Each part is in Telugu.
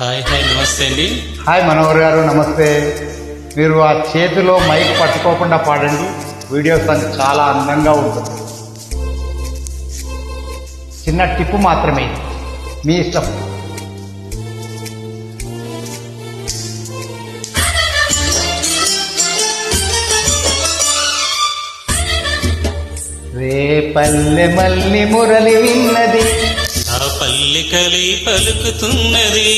హాయ్ హాయ్ నమస్తే అండి. హాయ్ మనోహర్ గారు నమస్తే. మీరు ఆ చేతిలో మైక్ పట్టుకోకుండా పాడండి. వీడియోస్ అన్ని చాలా అందంగా ఉంటుంది. చిన్న టిప్పు మాత్రమే. మీ ఇష్టం. రేపల్లె మల్లి మురళి విన్నది. పల్లికలి పలుకుతున్నది.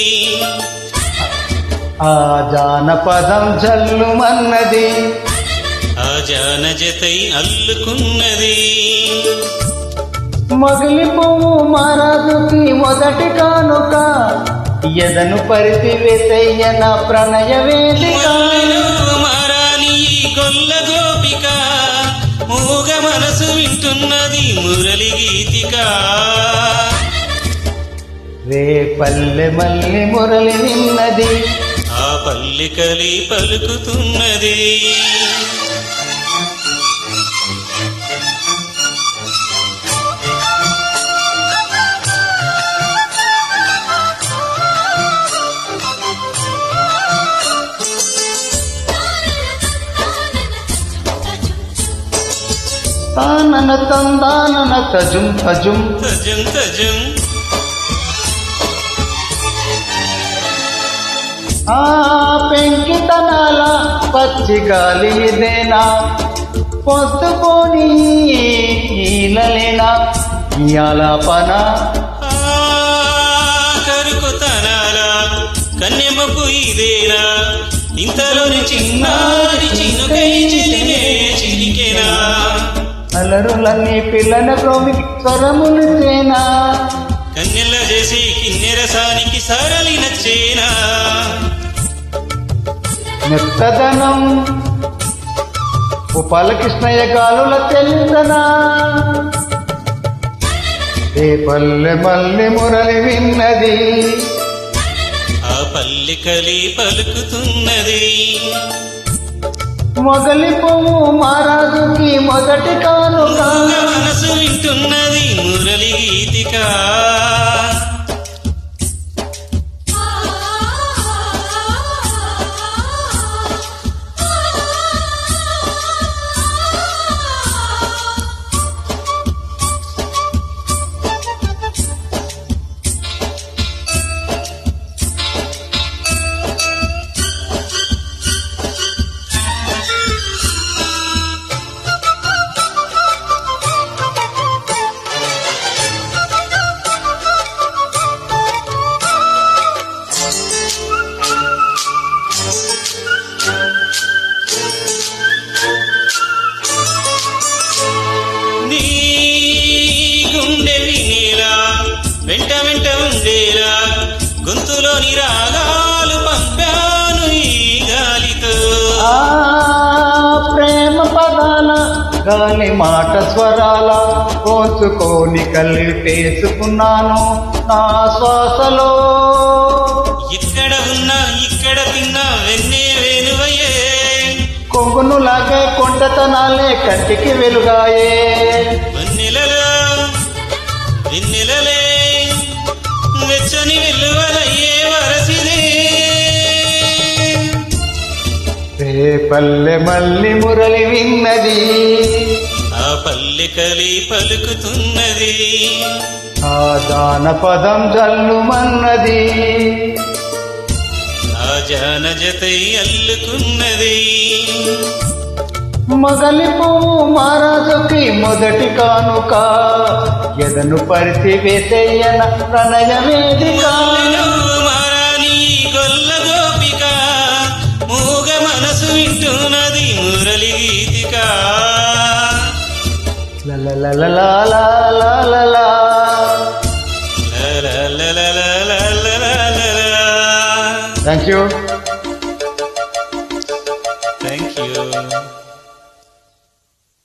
ఆ జానపదం జల్లుమన్నది. ఆ జాన జతై అల్లుకున్నది. మొగలి పువ్వు మహారాజుకి మొదటి కానుక. ఎదను పరితి వెతయ్యన ప్రణయ వేదిక. మల్లెలు మారాని గొల్ల గోపిక. మూగ మనసు వింటున్నది మురళి గీతిక. రే పల్లె మల్లి మురళి నిన్నది. ఆ పల్లికలి పలుకుతున్నది. తానన తందానన తజుం తజుం తజం తజం ఆ పెంకితనాల పచ్చి గాలి ఇదేనా? పొద్దుపోని ఈలలేనా ఇయాలపన ఆ కరుకుతనాల కన్నెమపు ఇదేనా? ఇంతలోని చిన్నారి చిన్నుకై చెలిమే చిలికెనా? అలరులన్నీ పిల్లల ప్రోమి స్వరములు చేనా కన్నెల చేసి కిన్నెరసానికి సరళి నచ్చేనా? మెత్తదనం ఉపాలకృష్ణయ్య గాలుల తెల్లనా ఏ పల్లె మల్లె మురళి విన్నది. ఆ పల్లికలి పలుకుతున్నది. మొగలి పువ్వు మహారాజుకి మొదటి మూగ మనసు వింటున్నది మురళి గీతిక. గుండె వినేలా వెంట వెంట ఉండేలా గొంతులోని రాగాలు పంపాను ఈ గాలితో. ప్రేమ పదాల గాలి మాట స్వరాల కోసుకొని కలిపేసుకున్నాను నా శ్వాసలో. ఇక్కడ ఉన్నా ఇక్కడ తిన్నా వెన్నే వేణువయ్యే. కొంగును లాగే కొంటతనాలే కంటికి వెలుగాయే పల్లె మల్లి మురళి విన్నది? ఆ పల్లె కలి పలుకుతున్నది. ఆ దాన పదం జల్లుమన్నది. ఆ జానజతై అల్లుకున్నది. మొగలి పువ్వు మహారాజుకి మొదటి కానుక ఎదను పరిచి వేసేయన ప్రణయ వేదిక గొల్ల గోపిక థ్యాంక్ యూ